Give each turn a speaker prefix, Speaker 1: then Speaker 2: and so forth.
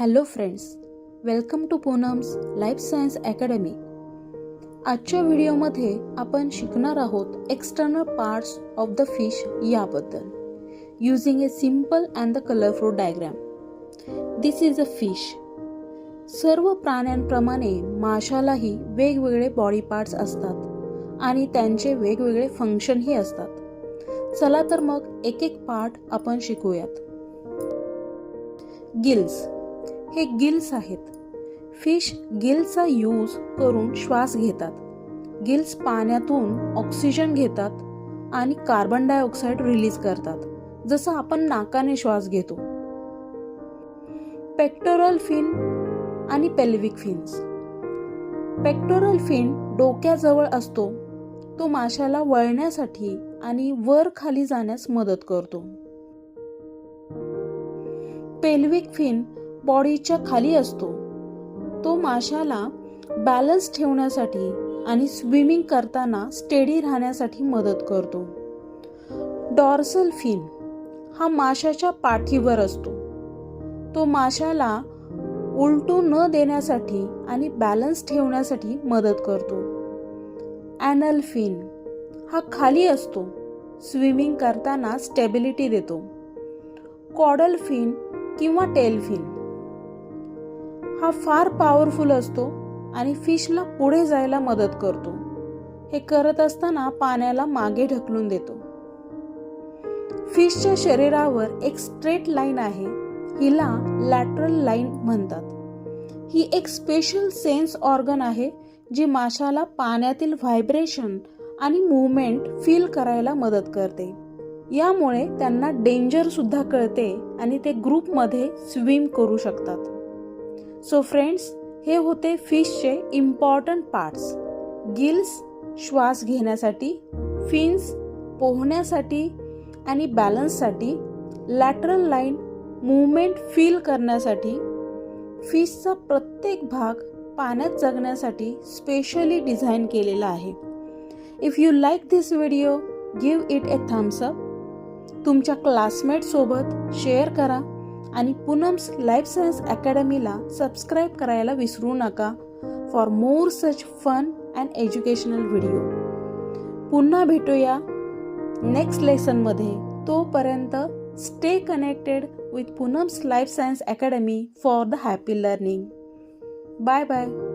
Speaker 1: Hello friends welcome to Poonam's life science academy आजच्या व्हिडिओमध्ये आपण शिकणार आहोत external parts of the fish याबद्दल. Using a simple and the colourful diagram this is a fish सर्व प्राण्यांप्रमाणे माशालाही वेगवेगळे बॉडी पार्ट्स असतात आणि त्यांचे वेगवेगळे फंक्शनही असतात. चला तर मग एक एक पार्ट आपण शिकूयात. गिल्स हे गिल्स आहेत. फिश गिल्सचा यूज करून श्वास घेतात. गिल्स पाण्यातून ऑक्सिजन घेतात आणि कार्बन डायऑक्साईड रिलीज करतात जसं आपण नाकाने श्वास घेतो. पेक्टोरल फिन आणि पेल्विक फिन्स. पेक्टोरल फिन डोक्याजवळ असतो. तो माशाला वळण्यासाठी आणि वर खाली जाण्यास मदत करतो. पेल्विक फिन बॉडीच्या खाली असतो. तो माशाला बॅलन्स ठेवण्यासाठी आणि स्विमिंग करताना स्टेडी राहण्यासाठी मदत करतो. डॉर्सल फिन हा माशाच्या पाठीवर असतो. तो माशाला उलटू न देण्यासाठी आणि बॅलन्स ठेवण्यासाठी मदत करतो. ॲनल फिन हा खाली असतो. स्विमिंग करताना स्टेबिलिटी देतो. कॉडल फिन किंवा टेल फिन हा फार पॉवरफुल असतो आणि फिशला पुढे जायला मदत करतो. हे करत असताना पाण्याला मागे ढकलून देतो. फिशच्या शरीरावर एक स्ट्रेट लाईन आहे. हिला लॅटरल लाईन म्हणतात. ही एक स्पेशल सेन्स ऑर्गन आहे जी माशाला पाण्यातील व्हायब्रेशन आणि मुवमेंट फील करायला मदत करते. यामुळे त्यांना डेंजर सुद्धा कळते आणि ते ग्रुपमध्ये स्विम करू शकतात. सो फ्रेंड्स हे होते फिशचे इम्पॉर्टंट पार्ट्स गिल्स श्वास घेण्यासाठी फिन्स पोहण्यासाठी आणि बॅलन्ससाठी लॅटरल लाईन मुवमेंट फील करण्यासाठी फिशचा प्रत्येक भाग पाण्यात जगण्यासाठी स्पेशली डिझाईन केलेला आहे. If you like this video give it a thumbs up तुमच्या क्लासमेटसोबत शेअर करा. आणि पूनम्स लाईफ सायन्स अकॅडमीला सबस्क्राईब करायला विसरू नका for more such fun and educational video. पुन्हा भेटूया नेक्स्ट लेसनमध्ये. तोपर्यंत stay connected with Poonam's life science academy for the happy learning. Bye bye.